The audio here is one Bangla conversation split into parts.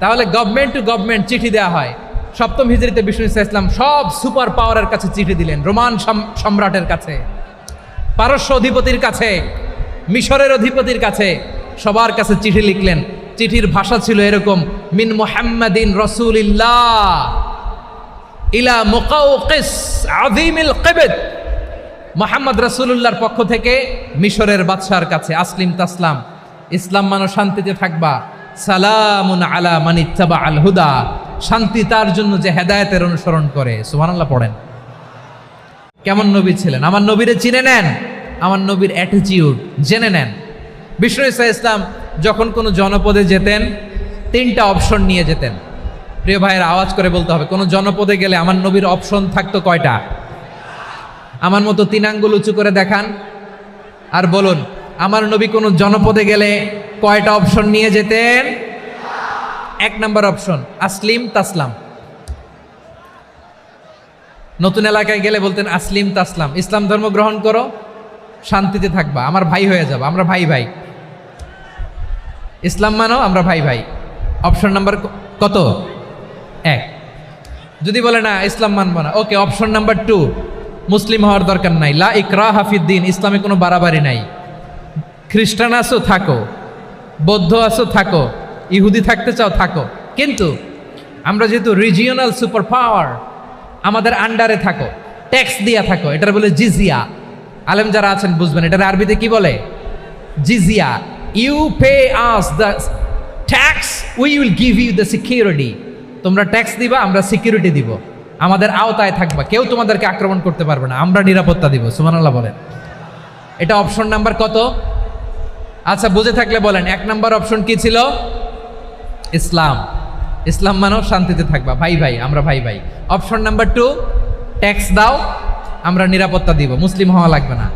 তাহলে গভর্নমেন্ট টু গভর্নমেন্ট চিঠি দেওয়া হয়। সপ্তম হিজড়িতে বিষ্ণু ইসা ইসলাম সব সুপার পাওয়ারের কাছে চিঠি দিলেন, রোমান সম্রাটের কাছে, পারস্য অধিপতির কাছে, মিশরের অধিপতির কাছে। সবার কাছে চিঠি লিখলেন। চিঠির ভাষা ছিল এরকম, মিন মুহাম্মাদিন রসুলিল্লাহ ইলা মুকাউকিস কিবত। মোহাম্মদ রাসূলুল্লাহর পক্ষ থেকে মিশরের বাদশার কাছে, আসলিম তাসলাম, ইসলাম মানো শান্তিতে থাকবা। সালামুন আলা মানিত্তাবা আল হুদা। শান্তি তার জন্য যে হেদায়েতের অনুসরণ করে। সুবহানাল্লাহ, পড়েন। কেমন নবী ছিলেন? আমার নবীরে চিনে নেন, আমার নবীর অ্যাটিটিউড জেনে নেন। বিষ্ণু ইসা ইসলাম যখন কোনো জনপদে যেতেন, তিনটা অপশন নিয়ে যেতেন। প্রিয় ভাইয়ের আওয়াজ করে বলতে হবে, কোনো জনপদে গেলে আমার নবীর অপশন থাকতো কয়টা? আমার মতো তিন আঙ্গুল উঁচু করে দেখান। আর বলুন, আমার নবী কোনো জনপদে গেলে কয়টা অপশন নিয়ে যেতেন? এক নম্বর অপশন, আসলিম তাসলাম। নতুন এলাকায় গেলে বলতেন, আসলিম তাসলাম। ইসলাম ধর্ম গ্রহণ করো, শান্তিতে থাকবা। আমার ভাই হয়ে যাব, আমরা ভাই ভাই। ইসলাম মানো, আমরা ভাই ভাই। অপশন নাম্বার কত? এক। যদি বলে না, ইসলাম মানবো না, ওকে, অপশন নাম্বার টু। মুসলিম হওয়ার দরকার নাই। লা ইকরা হাফিদ্দিন ইসলামে কোনো বাড়াবাড়ি নাই। খ্রিস্টান আসো থাকো। বৌদ্ধ আছো, থাকো। ইহুদি থাকতে চাও, থাকো। কিন্তু আমরা যেহেতু রিজিওনাল সুপার পাওয়ার আমাদের আন্ডারে থাকো। ট্যাক্স দিয়া থাকো, এটার বলে জিজিয়া। আলেম যারা আছেন, বুঝবেন, এটার আরবিতে কি বলে? জিজিয়া। You pay us the tax we will give you the security তোমরা ট্যাক্স দিবা, আমরা সিকিউরিটি দিব। আমাদের আওতায় থাকবা। কেউ তোমাদেরকে আক্রমণ করতে পারবে না, আমরা নিরাপত্তা দিব। সুমানাল্লাহ বলেন। এটা অপশন নাম্বার কত? আচ্ছা বুঝে থাকলে বলেন, এক নাম্বার অপশন কি ছিল? ইসলাম। ইসলাম মানো শান্তিতে থাকবা। ভাই ভাই, আমরা ভাই ভাই। অপশন নাম্বার টু ট্যাক্স দাও, আমরা নিরাপত্তা দিব। মুসলিম হওয়া লাগবে না।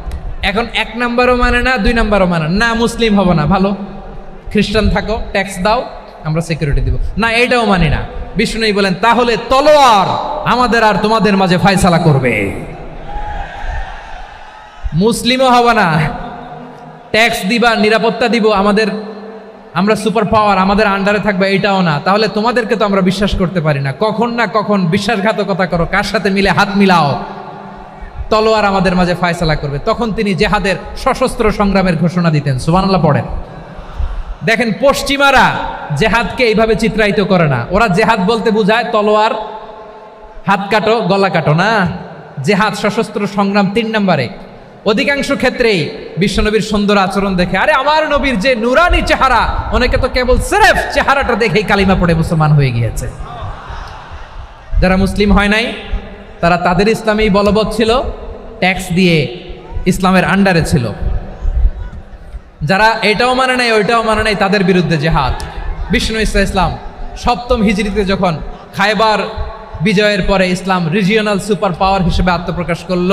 এখন এক নাম্বারও মানে না, দুই নাম্বারও মানে না মুসলিম হব না। ভালো। খ্রিস্টান থাকো ট্যাক্স দাও, আমরা সিকিউরিটি দিব। না এটাও মানি না। বিষ্ণু বলেন, তাহলে তলোয়ার আমাদের আর তোমাদের মাঝে ফায়সালা করবে। মুসলিমও হবে না। ট্যাক্স দিবা, নিরাপত্তা দিব, আমাদের, আমরা সুপার পাওয়ার, আমাদের আন্ডারে থাকবে, এটাও না। তাহলে তোমাদেরকে তো আমরা বিশ্বাস করতে পারি না। কখন না কখন বিশ্বাসঘাতকতা করো, কার সাথে মিলে হাত মিলাও। তলোয়ার আমাদের মাঝে ফায়সালা করবে। তখন তিনি জেহাদের সশস্ত্র সংগ্রামের ঘোষণা দিতেন। সুবহানাল্লাহ, পড়েন। দেখেন, পশ্চিমারা জেহাদকে এইভাবে চিত্রায়িত করে না। ওরা জেহাদ বলতে বোঝায় তলোয়ার, হাত কাটো, গলা কাটো না। জেহাদ সশস্ত্র সংগ্রাম তিন নম্বরে অধিকাংশ ক্ষেত্রেই বিশ্বনবীর সুন্দর আচরণ দেখে। আরে আমার নবীর যে নুরানি চেহারা, অনেকে তো কেবল সেরেফ চেহারাটা দেখেই কালিমা পড়ে মুসলমান হয়ে গিয়েছে। যারা মুসলিম হয় নাই, তারা তাদের ইসলামেই বলবৎ ছিল, ট্যাক্স দিয়ে ইসলামের আন্ডারে ছিল। যারা এটাও মানে নাই, ওইটাও মানে নাই, তাদের বিরুদ্ধে জেহাদ। বিষ্ণু ইসা ইসলাম সপ্তম হিজড়িতে যখন খায়বার বিজয়ের পরে ইসলাম রিজিওনাল সুপার পাওয়ার হিসেবে আত্মপ্রকাশ করল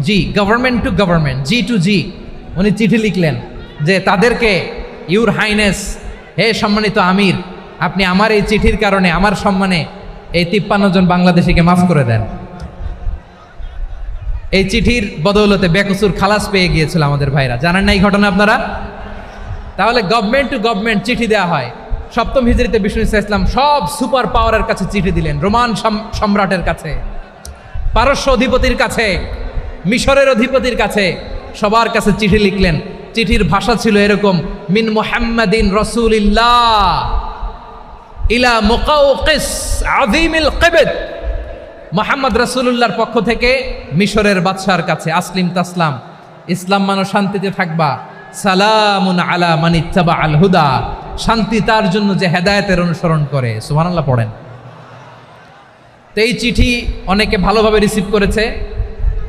G government to government G to G উনি চিঠি লিখলেন যে তাদেরকে ইউর হাইনেস হে সম্মানিত আমির, আপনি আমার এই চিঠির কারণে, আমার সম্মানে এই তিপ্পান্ন জন বাংলাদেশিকে মাফ করে দেন। এই চিঠির বদৌলতে বেকসুর খালাস পেয়ে গিয়েছিল আমাদের ভাইরা। জানেন না এই ঘটনা আপনারা? তাহলে গভর্নমেন্ট টু গভর্নমেন্ট চিঠি দেওয়া হয়। সপ্তম হিজড়িতে বিষ্ণু ইসলাম সব সুপার পাওয়ারের কাছে চিঠি দিলেন, রোমান সাম- সম্রাটের কাছে, পারস্য অধিপতির কাছে। মিশরের অধিপতির কাছে সবার কাছে চিঠি লিখলেন। চিঠির ভাষা ছিল এরকম, মিন মোহাম্মদিন রসুলিল্লাহ ইলা মোহাম্মদ রাসূলুল্লাহর পক্ষ থেকে মিশরের বাদশার কাছে, আসলিম তাসলাম, ইসলাম মানো শান্তিতে থাকবা, সালামুন আলা মান আল হুদা। শান্তি তার জন্য যে হেদায়েতের অনুসরণ করে, সুবহানাল্লাহ পড়েন। তো এই চিঠি অনেকে ভালোভাবে রিসিভ করেছে।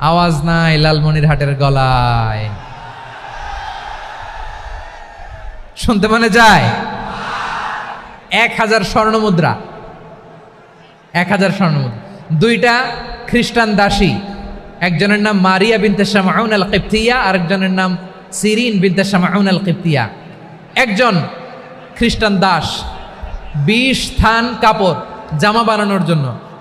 আওয়াজ নাই লালমনিরহাটের গলায়। শুনতে মনে যায়? এক হাজার স্বর্ণ মুদ্রা এক হাজার স্বর্ণমুদ্রা। দুইটা খ্রিস্টান দাসী। একজনের নাম মারিয়া বিনতে শামাউন আল কিপ্তিয়া আরেকজনের নাম সিরিন বিনতে শামাউন আল কিপ্তিয়া একজন খ্রিস্টান দাস। বিশ থান কাপড়, জামা বানানোর জন্য।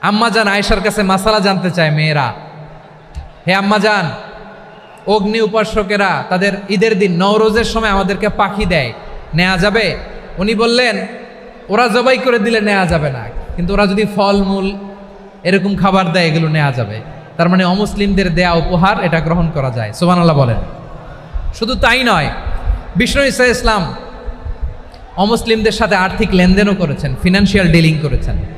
আম্মাজান আয়েশার কাছে মাসালা জানতে চায় মেয়েরা। হে আম্মাজান অগ্নি উপাসকেরা তাদের ঈদের দিন নওরোজের সময় আমাদেরকে পাখি দেয়। নেওয়া যাবে? উনি বললেন, ওরা জবাই করে দিলে নেওয়া যাবে না। কিন্তু ওরা যদি ফলমূল, এরকম খাবার দেয়, এগুলো নেওয়া যাবে। তার মানে অমুসলিমদের দেয়া উপহার, এটা গ্রহণ করা যায়। সোমান আল্লাহ বলেন। শুধু তাই নয়, বিষ্ণু ইসা ইসলাম অমুসলিমদের সাথে আর্থিক লেনদেনও করেছেন ফিনান্সিয়াল ডিলিং করেছেন।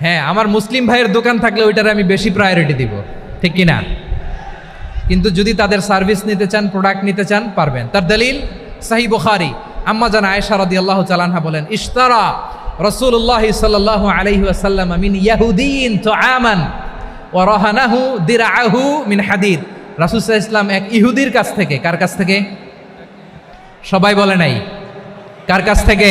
হ্যাঁ আমার মুসলিম ভাইয়ের দোকান থাকলে ওইটারে আমি বেশি প্রায়োরিটি দিব। ঠিক কিনা? কিন্তু যদি তাদের সার্ভিস নিতে চান প্রোডাক্ট নিতে চান, পারবেন। তার দলিল সাহি বুখারি আম্মা জান আয়েশা রাদিয়াল্লাহু তাআলাহা বলেন, ইশতারা রাসূলুল্লাহ সাল্লাল্লাহু আলাইহি ওয়াসাল্লাম মিন ইয়াহুদিন তুআমান ওয়া রাহানাহু দিরআহু মিন হাদিদ। রাসূল ইসলাম এক ইহুদির কাছ থেকে, কার কাছ থেকে? সবাই বলে নাই। কার কাছ থেকে?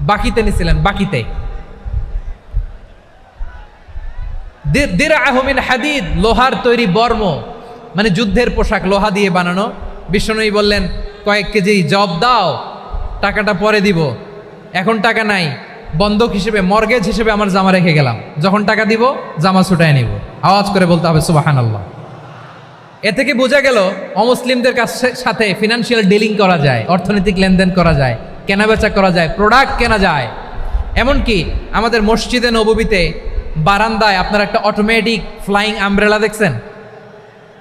বাকিতে নিছিলেন, বাকিতে। দিরআহমিন হাদিদ, লোহার তৈরি বর্ম মানে যুদ্ধের পোশাক লোহা দিয়ে বানানো। বিষ্ণুই বললেন, কয়েক কেজি জব দাও, টাকাটা পরে দিব। এখন টাকা নাই, বন্ধক হিসেবে, মর্গেজ হিসেবে আমার জামা রেখে গেলাম। যখন টাকা দিব, জামা ছুটায় নিব। আওয়াজ করে বলতে হবে সুবাহান আল্লাহ এ থেকে বোঝা গেল, অমুসলিমদের কাছে সাথে ফিনান্সিয়াল ডিলিং করা যায়, অর্থনৈতিক লেনদেন করা যায়। কেনাবেচা করা যায় প্রোডাক্ট কেনা যায়। এমনকি আমাদের মসজিদে নবীতে বারান্দায় আপনার একটা অটোমেটিক ফ্লাইং আমব্রেলা দেখছেন?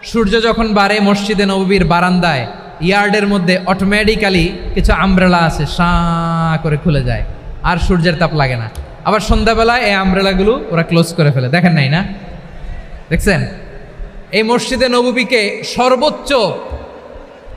সূর্য যখন বাড়ে মসজিদে নবীর বারান্দায়, ইয়ার্ডের মধ্যে অটোমেটিক্যালি কিছু আমব্রেলা আছে সাঁ করে খুলে যায়। আর সূর্যের তাপ লাগে না। আবার সন্ধ্যাবেলায় এই আমব্রেলাগুলো ওরা ক্লোজ করে ফেলে। দেখেন নাই না? দেখছেন? এই মসজিদে নবীকে সর্বোচ্চ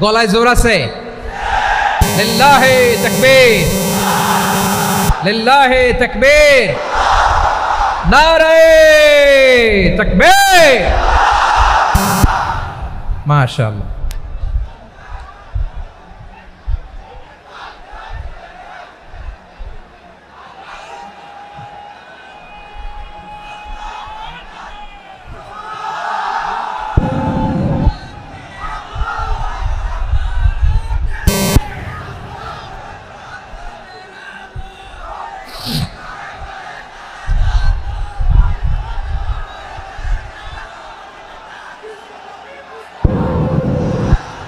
গলায় জোর আছে? লিল্লাহে তাকবীর। লিল্লাহে তাকবীর। নারে তাকবীর। মাশাআল্লাহ।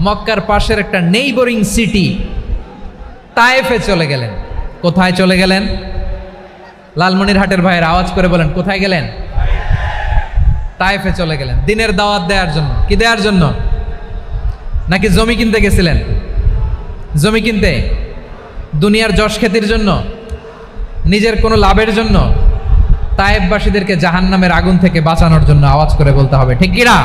মক্কার পাশের একটা নেইবরিং সিটি তায়েফে চলে গেলেন। কোথায় চলে গেলেন? লালমনির হাটের ভাইয়ের আওয়াজ করে বলেন, কোথায় গেলেন? তায়েফে চলে গেলেন। দিনের দাওয়াত দেওয়ার জন্য। কি দেওয়ার জন্য? নাকি জমি কিনতে গেছিলেন? জমি কিনতে? দুনিয়ার যশ খ্যাতির জন্য? নিজের কোনো লাভের জন্য? তায়েববাসীদেরকে জাহান নামের আগুন থেকে বাঁচানোর জন্য আওয়াজ করে বলতে হবে। ঠিক কিনা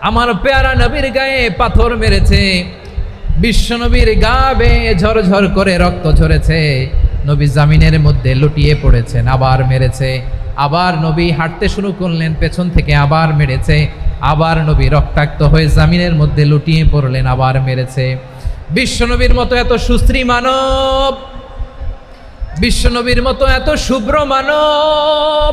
আমার পেয়ারা নবীর গায়ে পাথর মেরেছে। বিশ্বনবীর গা বেয়ে ঝরঝর করে রক্ত ঝরেছে। নবী জামিনের মধ্যে লুটিয়ে পড়েছেন, আবার মেরেছে। আবার নবী হাঁটতে শুরু করলেন, পেছন থেকে আবার মেরেছে। আবার নবী রক্তাক্ত হয়ে জামিনের মধ্যে লুটিয়ে পড়লেন, আবার মেরেছে। বিশ্বনবীর মতো এত সুশ্রী মানব বিশ্বনবীর মতো এত শুভ্র মানব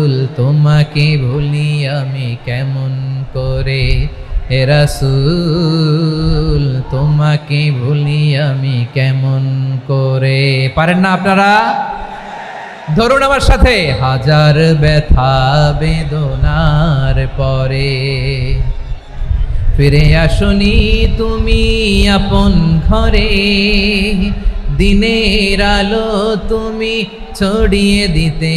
রাসূল, তোমাকে ভুলি আমি কেমন করে? হে রাসুল, তোমাকে ভুলি আমি কেমন করে? পারেন না আপনারা? ধরুন আমার সাথে, হাজার ব্যথা বেদনার পরে। ফিরে আসনি তুমি আপন ঘরে, দিনের আলো তুমি ছড়িয়ে দিতে।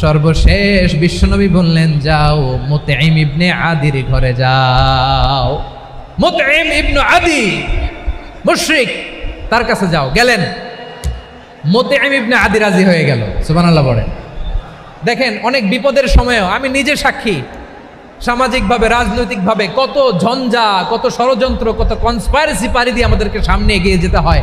সর্বশেষ বিশ্বনবী বললেন, যাও মুতাইম ইবনে আদির ঘরে যাও। মুতাইম ইবনু আদি, মুশরিক, তার কাছে যাও। গেলেন। মুতাইম ইবনে আদি রাজি হয়ে গেল। সুবহানাল্লাহ বলেন। দেখেন, অনেক বিপদের সময়ও আমি নিজে সাক্ষী। সামাজিকভাবে, রাজনৈতিকভাবে কত ঝঞ্ঝা, কত ষড়যন্ত্র, কত কনস্পাইরেসি পারি দিয়ে আমাদেরকে সামনে এগিয়ে যেতে হয়।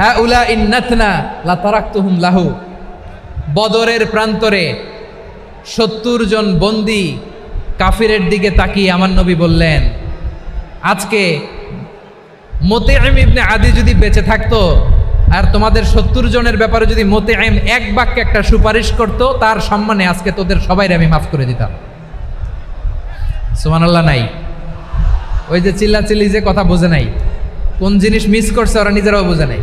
হা উলা লাহু। বদরের প্রান্তরে সত্তর জন বন্দি কাফিরের দিকে তাকিয়ে আমার নবী বললেন, আজকে মোতেআম ইবনে আদি যদি বেঁচে থাকতো আর তোমাদের সত্তর জনের ব্যাপারে যদি মোতেআম এক বাক্যে একটা সুপারিশ করতো, তার সম্মানে আজকে তোদের সবাই আমি মাফ করে দিতাম। সুবহানাল্লাহ নাই। ওই যে চিল্লা চিল্লি যে কথা বোঝে নাই, কোন জিনিস মিস করছে ওরা নিজেরাও বোঝে নাই।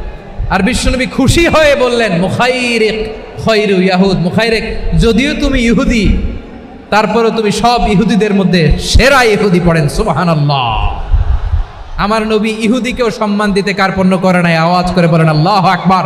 আর বিশ্বনবী খুশি হয়ে বললেন, মুখাইরেক, খৈরু ইয়াহুদ, মুখাইরেক, যদিও তুমি ইহুদি তারপরে তুমি সব ইহুদিদের মধ্যে সেরা ইহুদি পড়েন, সুবহানাল্লাহ। আমার নবী ইহুদিকেও সম্মান দিতে কার্পণ্য করে নাই, আওয়াজ করে বলেন, আল্লাহ আকবার।